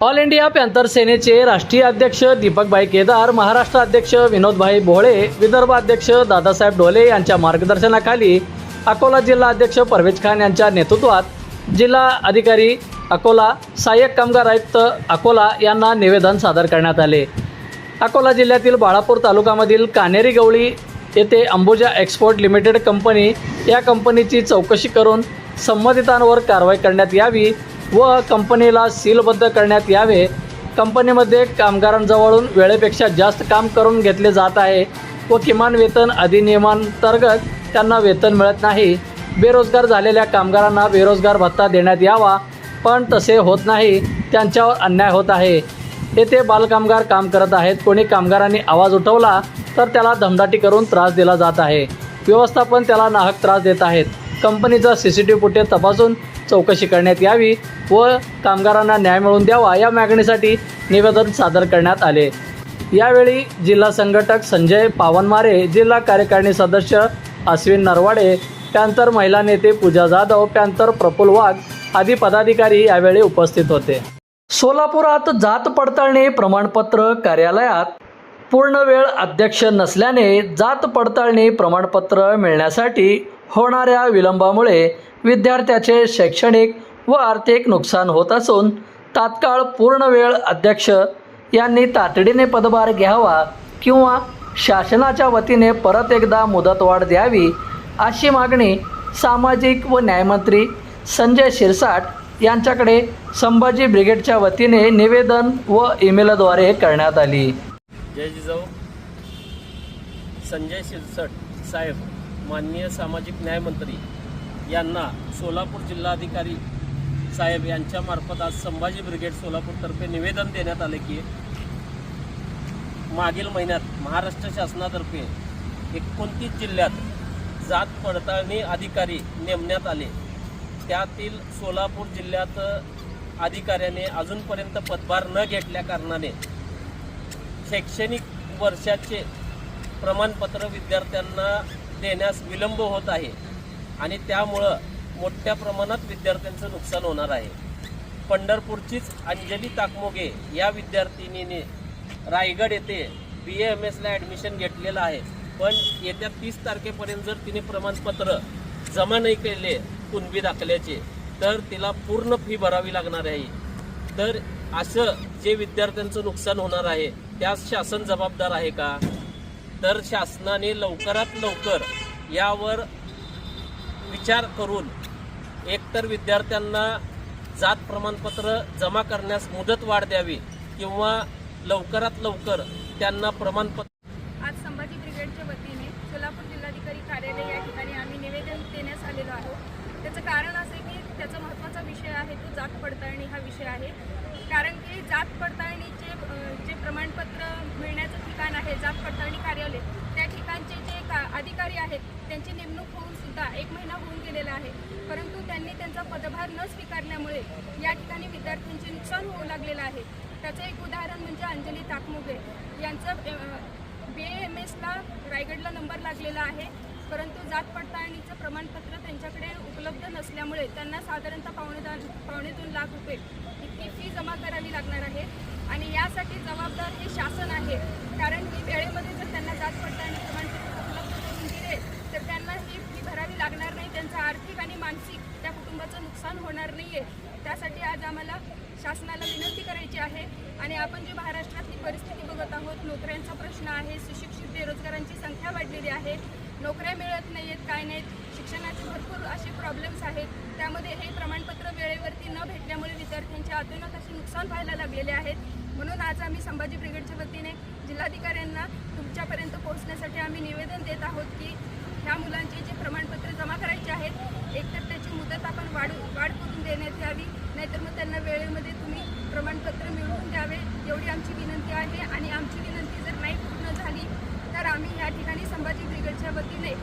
All India panther सेनेचे राष्ट्रीय अध्यक्ष दीपकभाई केदार महाराष्ट्र अध्यक्ष विनोदभाई भोळे विदर्भ अध्यक्ष दादासाहेब ढोले यांच्या मार्गदर्शनाखाली अकोला जिल्हा अध्यक्ष परवेज खान यांच्या नेतृत्वात जिल्हा अधिकारी अकोला सहाय्यक कामगार आयुक्त अकोला यांना निवेदन सादर करण्यात आले. अकोला जिल्ह्यातील बाळापूर तालुक्यामधील कानेरी गवळी येथे अंबुजा एक्सपोर्ट लिमिटेड कंपनी या कंपनीची चौकशी करून संबंधितांवर कारवाई करण्यात यावी व कंपनीला सीलबद्ध करण्यात यावे. कंपनीमध्ये कामगारांजवळून वेळेपेक्षा जास्त काम करून घेतले जात आहे व किमान वेतन अधिनियमांतर्गत त्यांना वेतन मिळत नाही. बेरोजगार झालेल्या कामगारांना बेरोजगार भत्ता देण्यात यावा पण तसे होत नाही. त्यांच्यावर अन्याय होत आहे. येथे बालकामगार काम करत आहेत. कोणी कामगारांनी आवाज उठवला तर त्याला धमदाटी करून त्रास दिला जात आहे. व्यवस्थापन त्याला नाहक त्रास देत आहेत. कंपनीचा C C T V footage तपासून चौकशी करण्यात यावी व कामगारांना न्याय मिळवून द्यावा या मागणीसाठी निवेदन सादर करण्यात आले. यावेळी जिल्हा संघटक संजय पावनमारे जिल्हा कार्यकारिणी सदस्य अश्विन नरवाडे त्यानंतर महिला नेते पूजा जाधव त्यानंतर प्रफुल्ल वाघ आदी पदाधिकारी यावेळी उपस्थित होते. सोलापुरात जात पडताळणी प्रमाणपत्र कार्यालयात पूर्ण वेळ अध्यक्ष नसल्याने जात पडताळणी प्रमाणपत्र मिळण्यासाठी होणाऱ्या विलंबामुळे विद्यार्थ्याचे शैक्षणिक व आर्थिक नुकसान होत असून तात्काळ पूर्ण वेळ अध्यक्ष यांनी तातडीने पदभार घ्यावा किंवा शासनाच्या वतीने परत एकदा मुदतवाढ द्यावी अशी मागणी सामाजिक व न्यायमंत्री संजय शिरसाट यांच्याकडे संभाजी ब्रिगेडच्या वतीने निवेदन व ईमेलद्वारे करण्यात आली. जय जिजाऊ. संजय शिरसाट साहेब. माननीय सामाजिक न्यायमंत्री यांना सोलापूर जिल्हाधिकारी साहेब यांच्यामार्फत आज संभाजी ब्रिगेड सोलापूरतर्फे निवेदन देण्यात आले की मागील महिन्यात महाराष्ट्र शासनातर्फे एकोणतीस जिल्ह्यात जात पडताळणी अधिकारी नेमण्यात आले. त्यातील सोलापूर जिल्ह्यात अधिकाऱ्याने अजूनपर्यंत पदभार न घेतल्या कारणाने शैक्षणिक वर्षाचे प्रमाणपत्र विद्यार्थ्यांना देण्यास विलंब होत आहे आणि त्यामुळं मोठ्या प्रमाणात विद्यार्थ्यांचं नुकसान होणार आहे. पंढरपूरचीच अंजली ताकमोगे या विद्यार्थिनीने रायगड येथे बी एम एसला ॲडमिशन घेतलेलं आहे. पण येत्या तीस तारखेपर्यंत जर तिने प्रमाणपत्र जमा नाही केले कुणबी दाखल्याचे तर तिला पूर्ण फी भरावी लागणार आहे. तर असं जे विद्यार्थ्यांचं नुकसान होणार आहे त्यास शासन जबाबदार आहे का? तर शासनाने लवकरात लवकर यावर विचार करून एकतर विद्यार्थ्यांना जात प्रमाणपत्र जमा करण्यास मुदत वाढ द्यावी किंवा लवकरात लवकर त्यांना प्रमाणपत्र आज संभाजी ब्रिगेडच्या वतीने सोलापूर जिल्हाधिकारी कार्यालय या ठिकाणी आम्ही निवेदन देण्यास आलेलो आहोत. त्याचं कारण असं की त्याचा महत्त्वाचा विषय आहे तो जात पडताळणी हा विषय आहे. कारण की जात पडताळणीचे जे प्रमाणपत्र आहे जात पडताळणी कार्यालय त्या ठिकाणचे जे का अधिकारी आहेत त्यांची नेमणूक होऊन सुद्धा एक महिना होऊन गेलेला आहे. परंतु त्यांनी त्यांचा पदभार न स्वीकारल्यामुळे या ठिकाणी विद्यार्थ्यांचे नुकसान होऊ लागलेलं आहे. त्याचं एक उदाहरण म्हणजे अंजली ताकमुगे यांचं बी एम एसला रायगडला नंबर लागलेला आहे. परंतु जात पडताळणीचं प्रमाणपत्र त्यांच्याकडे उपलब्ध नसल्यामुळे त्यांना साधारणतः पावणे दा पावणे दोन लाख रुपये इतकी फी जमा करावी लागणार आहे. यासाठी जबाबदार हे शासन आहे. कारण की वेळेमध्ये जर त्यांना जात पडताळणी प्रमाणपत्र उपलब्ध करून दिले तर त्यांना ही फी भरावी लागणार नाही. त्यांचं आर्थिक आणि मानसिक त्या कुटुंबाचं नुकसान होणार नाही आहे त्यासाठी आज आम्हाला शासनाला विनंती करायची आहे. आणि आपण जी महाराष्ट्रातली परिस्थिती बघत आहोत नोकऱ्यांचा प्रश्न आहे सुशिक्षित बेरोजगारांची संख्या वाढलेली आहे नोकऱ्या मिळत नाही आहेत काय नाहीत शिक्षणाचे भरपूर असे प्रॉब्लेम्स आहेत. त्यामध्ये हे प्रमाणपत्र वेळेवरती न भेटल्यामुळे विद्यार्थ्यांच्या अतोनात असे नुकसान व्हायला लागलेले आहेत. म्हणून आज आम्ही संभाजी ब्रिगेडच्या वतीने जिल्हाधिकाऱ्यांना तुमच्यापर्यंत पोहोचण्यासाठी आम्ही निवेदन देत आहोत की ह्या मुलांचे जे प्रमाणपत्र जमा करायचे आहेत एकतर त्याची मुदत आपण वाढ वाढ करून देण्यात यावी नाहीतर मग त्यांना वेळेमध्ये तुम्ही प्रमाणपत्र मिळवून द्यावे एवढी आमची विनंती आहे. आणि आमची विनंती जर नाही पूर्ण झाली तर आम्ही या ठिकाणी संभाजी ब्रिगेडच्या वतीने